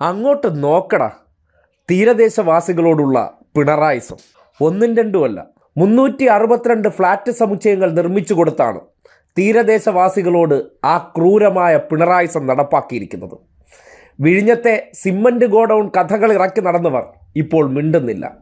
അങ്ങോട്ട് നോക്കടാ. തീരദേശവാസികളോടുള്ള പിണറായിസം. ഒന്നും രണ്ടുമല്ല. മുന്നൂറ്റി അറുപത്തിരണ്ട് ഫ്ലാറ്റ് സമുച്ചയങ്ങൾ നിർമ്മിച്ചു കൊടുത്താണ് തീരദേശവാസികളോട് ആ ക്രൂരമായ പിണറായിസം നടപ്പാക്കിയിരിക്കുന്നത്. വിഴിഞ്ഞത്തെ സിമ്മന്റ് ഗോഡൗൺ കഥകൾ ഇറക്കി നടന്നവർ ഇപ്പോൾ മിണ്ടുന്നില്ല.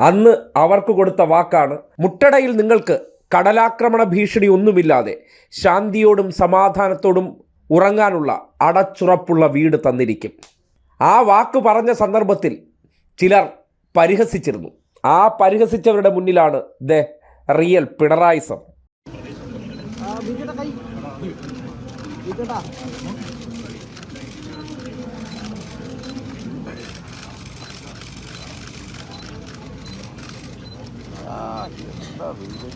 അന്ന് അവർക്ക് കൊടുത്ത വാക്കാണ് മുട്ടടയിൽ നിങ്ങൾക്ക് കടലാക്രമണ ഭീഷണി ഒന്നുമില്ലാതെ ശാന്തിയോടും സമാധാനത്തോടും ഉറങ്ങാനുള്ള അടച്ചുറപ്പുള്ള വീട് തന്നിരിക്കും. ആ വാക്ക് പറഞ്ഞ സന്ദർഭത്തിൽ ചിലർ പരിഹസിച്ചിരുന്നു. ആ പരിഹസിച്ചവരുടെ മുന്നിലാണ് ദ റിയൽ പിണറായിസം. ഇതിന്റെ ക്യാമറ ബാക്കിലോട്ട് ഒന്ന്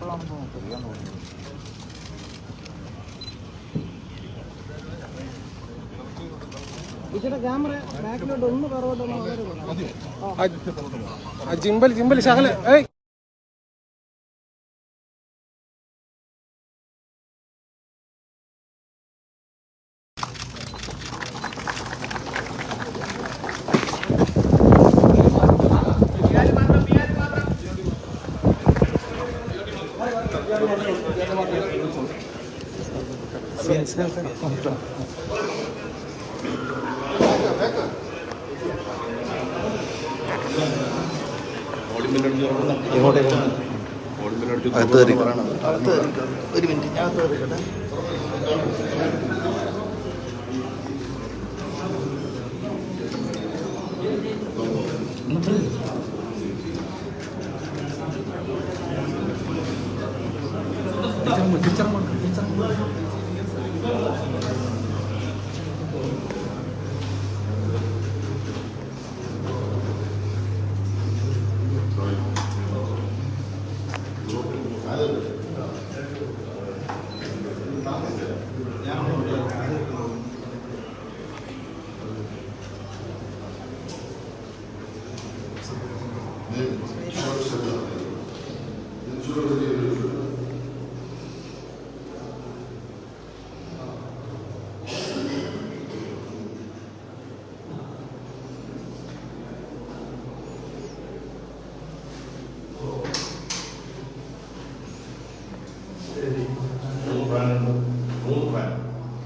പുറകോട്ടൊന്ന് ജിമ്പൽ ജിമ്പൽ ശകല ഏയ്. ഒരു മിനിറ്റ് ഞാൻ അകത്ത് കയറിക്കോട്ടെ. 네, 수고하셨습니다. 연주를 드리는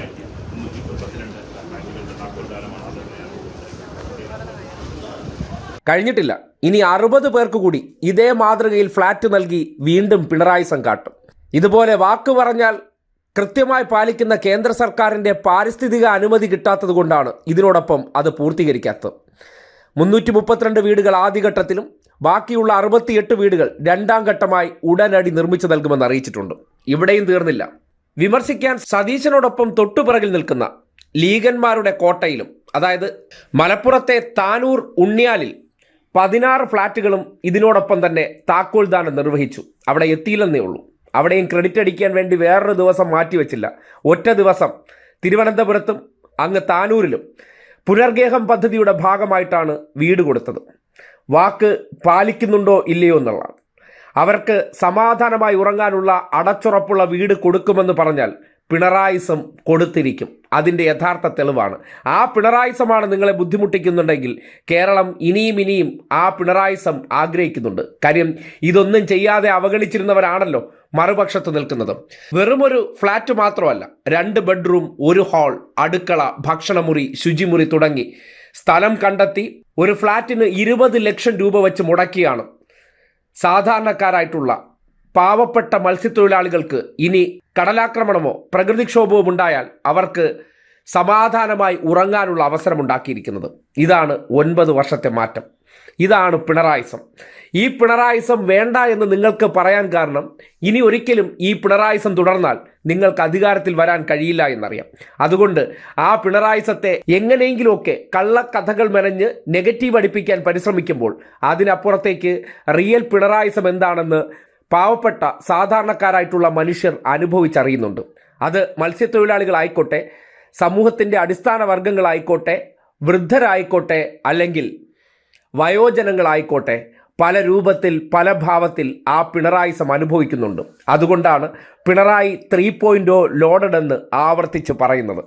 മുന്നൂറ്റി മുപ്പത്തിരണ്ട് താക്കോൽദാനമാണ് കഴിഞ്ഞിട്ടില്ല. ഇനി അറുപത് പേർക്ക് കൂടി ഇതേ മാതൃകയിൽ ഫ്ലാറ്റ് നൽകി വീണ്ടും പിണറായി കാട്ടും ഇതുപോലെ വാക്ക് പറഞ്ഞാൽ കൃത്യമായി പാലിക്കുന്ന കേന്ദ്ര സർക്കാരിന്റെ പാരിസ്ഥിതിക അനുമതി കിട്ടാത്തത് കൊണ്ടാണ് ഇതിനോടൊപ്പം അത് പൂർത്തീകരിക്കാത്തത്. മുന്നൂറ്റി മുപ്പത്തിരണ്ട് വീടുകൾ ആദ്യഘട്ടത്തിലും ബാക്കിയുള്ള അറുപത്തിയെട്ട് വീടുകൾ രണ്ടാം ഘട്ടമായി ഉടനടി നിർമ്മിച്ചു നൽകുമെന്ന് അറിയിച്ചിട്ടുണ്ട്. ഇവിടെയും തീർന്നില്ല. വിമർശിക്കാൻ സതീശനോടൊപ്പം തൊട്ടുപിറകിൽ നിൽക്കുന്ന ലീഗന്മാരുടെ കോട്ടയിലും അതായത് മലപ്പുറത്തെ താനൂർ ഉണ്ണിയാലിൽ പതിനാറ് ഫ്ളാറ്റുകളും ഇതിനോടൊപ്പം തന്നെ താക്കോൽദാനം നിർവഹിച്ചു. അവിടെ എത്തിയില്ലെന്നേ ഉള്ളൂ. അവിടെയും ക്രെഡിറ്റ് അടിക്കാൻ വേണ്ടി വേറൊരു ദിവസം മാറ്റിവെച്ചില്ല ഒറ്റ ദിവസം തിരുവനന്തപുരത്തും അങ്ങ് താനൂരിലും പുനർഗേഹം പദ്ധതിയുടെ ഭാഗമായിട്ടാണ് വീട് കൊടുത്തത്. വാക്ക് പാലിക്കുന്നുണ്ടോ ഇല്ലയോ എന്നുള്ളതാണ്. അവർക്ക് സമാധാനമായി ഉറങ്ങാനുള്ള അടച്ചുറപ്പുള്ള വീട് കൊടുക്കുമെന്ന് പറഞ്ഞാൽ പിണറായിസം കൊടുത്തിരിക്കും. അതിന്റെ യഥാർത്ഥ തെളിവാണ്. ആ പിണറായിസമാണ് നിങ്ങളെ ബുദ്ധിമുട്ടിക്കുന്നുണ്ടെങ്കിൽ കേരളം ഇനിയും ഇനിയും ആ പിണറായിസം ആഗ്രഹിക്കുന്നുണ്ട്. കാര്യം ഇതൊന്നും ചെയ്യാതെ അവഗണിച്ചിരുന്നവരാണല്ലോ മറുപക്ഷത്ത് നിൽക്കുന്നത്. വെറുമൊരു ഫ്ലാറ്റ് മാത്രമല്ല രണ്ട് ബെഡ്റൂം ഒരു ഹാൾ അടുക്കള ഭക്ഷണമുറി ശുചിമുറി തുടങ്ങി സ്ഥലം കണ്ടെത്തി ഒരു ഫ്ലാറ്റിന് ഇരുപത് ലക്ഷം രൂപ വെച്ച് മുടക്കിയാണ് സാധാരണക്കാരായിട്ടുള്ള പാവപ്പെട്ട മത്സ്യത്തൊഴിലാളികൾക്ക് ഇനി കടലാക്രമണമോ പ്രകൃതിക്ഷോഭവും ഉണ്ടായാൽ അവർക്ക് സമാധാനമായി ഉറങ്ങാനുള്ള അവസരമുണ്ടാക്കിയിരിക്കുന്നത്. ഇതാണ് ഒൻപത് വർഷത്തെ മാറ്റം. ഇതാണ് പിണറായിസം. ഈ പിണറായിസം വേണ്ട എന്ന് നിങ്ങൾക്ക് പറയാൻ കാരണം ഇനി ഒരിക്കലും ഈ പിണറായിസം തുടർന്നാൽ നിങ്ങൾക്ക് അധികാരത്തിൽ വരാൻ കഴിയില്ല എന്നറിയാം. അതുകൊണ്ട് ആ പിണറായിസത്തെ എങ്ങനെയെങ്കിലുമൊക്കെ കള്ളക്കഥകൾ മെനഞ്ഞ് നെഗറ്റീവ് അടിപ്പിക്കാൻ പരിശ്രമിക്കുമ്പോൾ അതിനപ്പുറത്തേക്ക് റിയൽ പിണറായിസം എന്താണെന്ന് പാവപ്പെട്ട സാധാരണക്കാരായിട്ടുള്ള മനുഷ്യർ അനുഭവിച്ചറിയുന്നുണ്ട്. അത് മത്സ്യത്തൊഴിലാളികളായിക്കോട്ടെ സമൂഹത്തിന്റെ അടിസ്ഥാന വർഗങ്ങളായിക്കോട്ടെ വൃദ്ധരായിക്കോട്ടെ അല്ലെങ്കിൽ വയോജനങ്ങളായിക്കോട്ടെ പല രൂപത്തിൽ പല ഭാവത്തിൽ ആ പിണറായി സം അനുഭവിക്കുന്നുണ്ട്. അതുകൊണ്ടാണ് പിണറായി ത്രീ പോയിന്റ് ലോഡഡ് എന്ന് ആവർത്തിച്ച് പറയുന്നത്.